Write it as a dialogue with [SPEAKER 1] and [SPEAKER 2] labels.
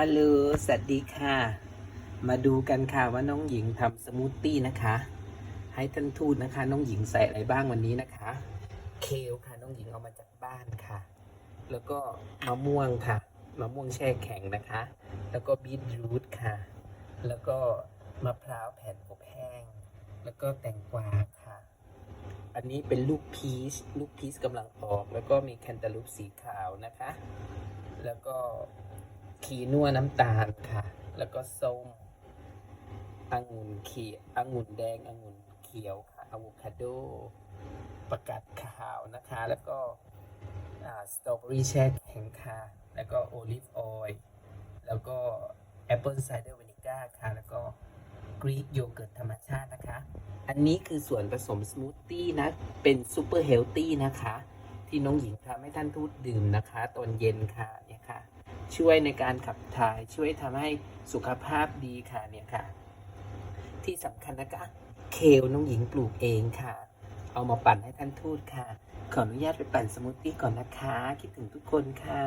[SPEAKER 1] ฮัลโหล สวัสดีค่ะ มาดูกันค่ะว่าน้องหญิงทำสมูทตี้นะคะ ให้ท่านทูตนะคะ น้องหญิงใส่อะไรบ้างวันนี้นะคะ เคลค่ะ น้องหญิงเอามาจากบ้านค่ะ แล้วก็มะม่วงค่ะ มะม่วงแช่แข็งนะคะ แล้วก็บีทรูทค่ะ แล้วก็มะพร้าวแผ่นอบแห้ง แล้วก็แตงกวาค่ะ อันนี้เป็นลูกพีช ลูกพีชกำลังออก แล้วก็มีแคนตาลูปสีขาวนะคะ แล้วก็ ขีนัวน้ำตาลค่ะ แล้วก็ส้มองุ่นเขียวองุ่นแดงองุ่นเขียวค่ะอะโวคาโดประกาศขาวนะคะ แล้วก็สตรอเบอรี่แช่แข็งค่ะ แล้วก็โอลิฟออยล์แล้วก็แอปเปิลไซเดอร์วินิก้าค่ะ แล้วก็กรีกโยเกิร์ตธรรมชาตินะคะ อันนี้คือส่วนผสมสมูทตี้นะ เป็นซูเปอร์เฮลตี้นะคะ ที่น้องหญิงทำให้ท่านทูตดื่มนะคะ ตอนเย็นค่ะ ช่วยในการขับถ่ายช่วยทำให้สุขภาพดีค่ะเนี่ยค่ะ ที่สำคัญนะคะเคลน้องหญิงปลูกเองค่ะ เอามาปั่นให้ท่านทูตค่ะ ขออนุญาตไปปั่นสมูทตี้ก่อนนะคะ คิดถึงทุกคนค่ะ